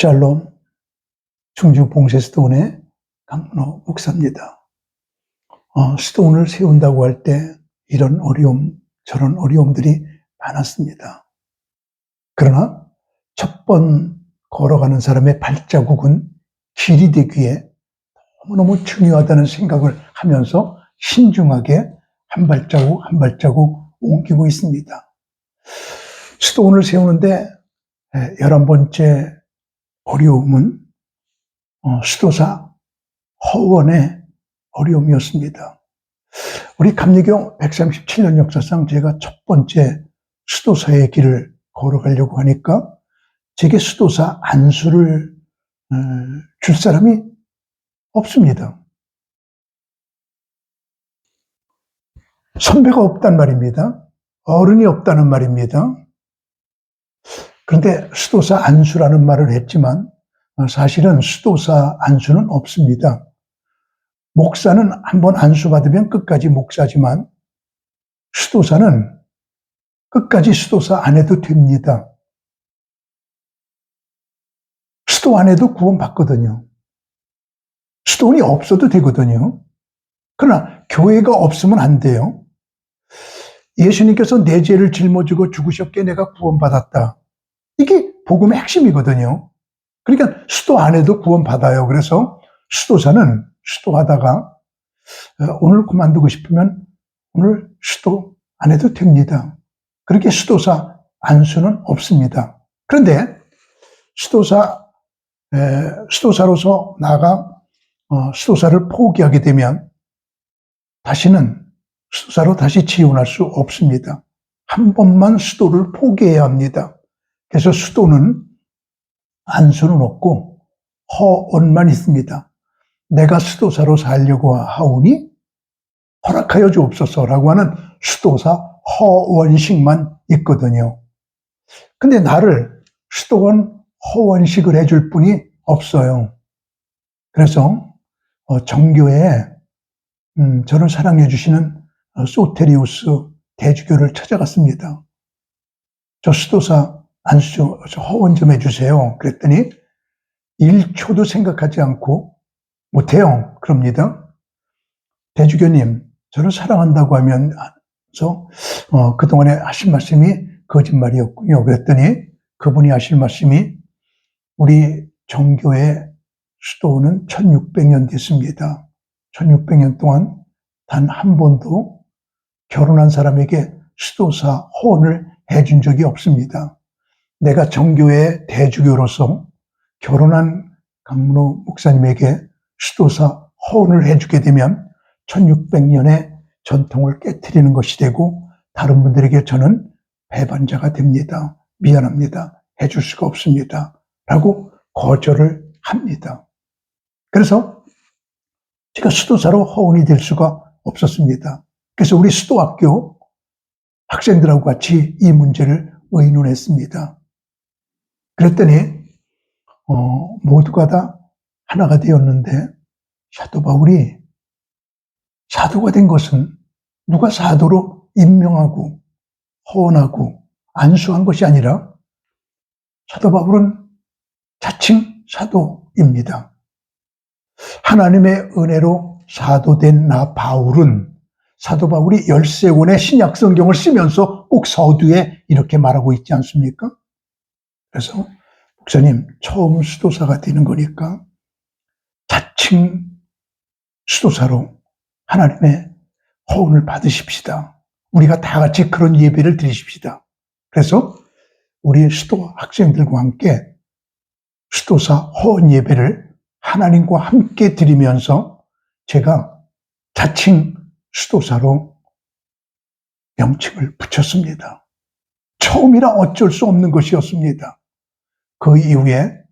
샬롬 충주 봉쇄스톤의 강문호 목사입니다. 어, 스톤을 세운다고 할 때 이런 어려움, 저런 어려움들이 많았습니다. 그러나 첫 번 걸어가는 사람의 발자국은 길이 되기에 너무너무 중요하다는 생각을 하면서 신중하게 한 발자국 한 발자국 옮기고 있습니다. 스톤을 세우는데 열한 번째 어려움은 어, 수도사 허원의 어려움이었습니다. 우리 감리교 137년 역사상 제가 첫 번째 수도사의 길을 걸어가려고 하니까 제게 수도사 안수를 어, 줄 사람이 없습니다. 선배가 없단 말입니다. 어른이 없다는 말입니다. 그런데 수도사 안수라는 말을 했지만 어, 사실은 수도사 안수는 없습니다. 목사는 한번 안수 받으면 끝까지 목사지만 수도사는 끝까지 수도사 안 해도 됩니다. 수도 안 해도 구원받거든요. 수도원이 없어도 되거든요. 그러나 교회가 없으면 안 돼요. 예수님께서 내 죄를 짊어지고 죽으셨기에 내가 구원받았다. 이게 복음의 핵심이거든요. 그러니까 수도 안 해도 구원받아요. 그래서 수도사는 수도하다가 어, 오늘 그만두고 싶으면 오늘 수도 안 해도 됩니다. 그렇게 수도사 안수는 없습니다. 그런데 수도사 수도사로서 나가 어, 수도사를 포기하게 되면 다시는 수도사로 다시 지원할 수 없습니다. 한 번만 수도를 포기해야 합니다. 그래서 수도는 안수는 없고 허언만 있습니다. 내가 수도사로 살려고 하오니 허락하여 주옵소서라고 하는 수도사 허원식만 있거든요. 근데 나를 수도원 허원식을 해줄 분이 없어요. 그래서 어, 정교에 음, 저를 사랑해 주시는 어, 소테리우스 대주교를 찾아갔습니다. 저 수도사 안수 허원 좀 해주세요. 그랬더니 1초도 생각하지 않고 못해요. 그럽니다. 대주교님, 저를 사랑한다고 하면서 어, 그동안에 하신 말씀이 거짓말이었군요. 그랬더니 그분이 하실 말씀이 우리 정교의 수도는 1600년 됐습니다. 1600년 동안 단 한 번도 결혼한 사람에게 수도사 호언을 해준 적이 없습니다. 내가 정교의 대주교로서 결혼한 강문호 목사님에게 수도사 호언을 해주게 되면 1600년의 전통을 깨뜨리는 것이 되고 다른 분들에게 저는 배반자가 됩니다. 미안합니다. 해줄 수가 없습니다. 라고 거절을 합니다. 그래서 제가 수도사로 허언이 될 수가 없었습니다. 그래서 우리 수도학교 학생들하고 같이 이 문제를 의논했습니다. 그랬더니 어, 모두가 다 하나가 되었는데 사도 바울이 사도가 된 것은 누가 사도로 임명하고 허언하고 안수한 것이 아니라 사도 바울은 자칭 사도입니다. 하나님의 은혜로 사도된 나 바울은 사도 바울이 열세 권의 신약 성경을 쓰면서 꼭 서두에 이렇게 말하고 있지 않습니까? 그래서 목사님 처음 수도사가 되는 거니까 자칭 수도사로 하나님의 호응을 받으십시다. 우리가 다 같이 그런 예배를 드리십시다. 그래서 우리 수도 학생들과 함께 수도사 호언 예배를 하나님과 함께 드리면서 제가 자칭 수도사로 명칭을 붙였습니다. 처음이라 어쩔 수 없는 것이었습니다. 그 이후에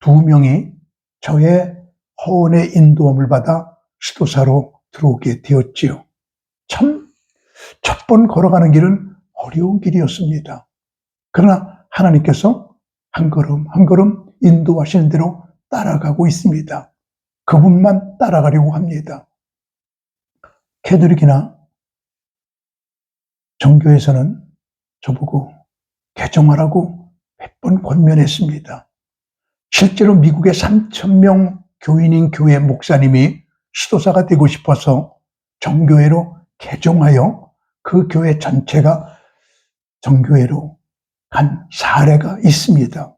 두 명이 저의 허언의 인도함을 받아 수도사로 들어오게 되었지요. 참, 첫 번 걸어가는 길은 어려운 길이었습니다. 그러나 하나님께서 한 걸음 한 걸음 인도하시는 대로 따라가고 있습니다. 그분만 따라가려고 합니다. 캐드릭이나 정교에서는 저보고 개정하라고 몇 번 권면했습니다. 실제로 미국의 3천명 교인인 교회 목사님이 시도사가 되고 싶어서 정교회로 개종하여 그 교회 전체가 정교회로 간 사례가 있습니다.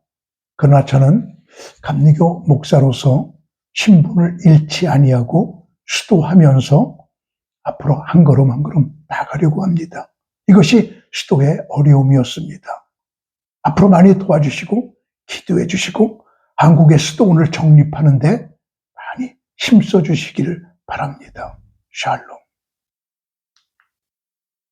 그러나 저는 감리교 목사로서 신분을 잃지 아니하고 시도하면서 앞으로 한 걸음 한 걸음 나가려고 합니다. 이것이 시도의 어려움이었습니다. 앞으로 많이 도와주시고 기도해 주시고 한국의 수도원을 정립하는데 많이 힘써 주시기를 바랍니다. 샬롬.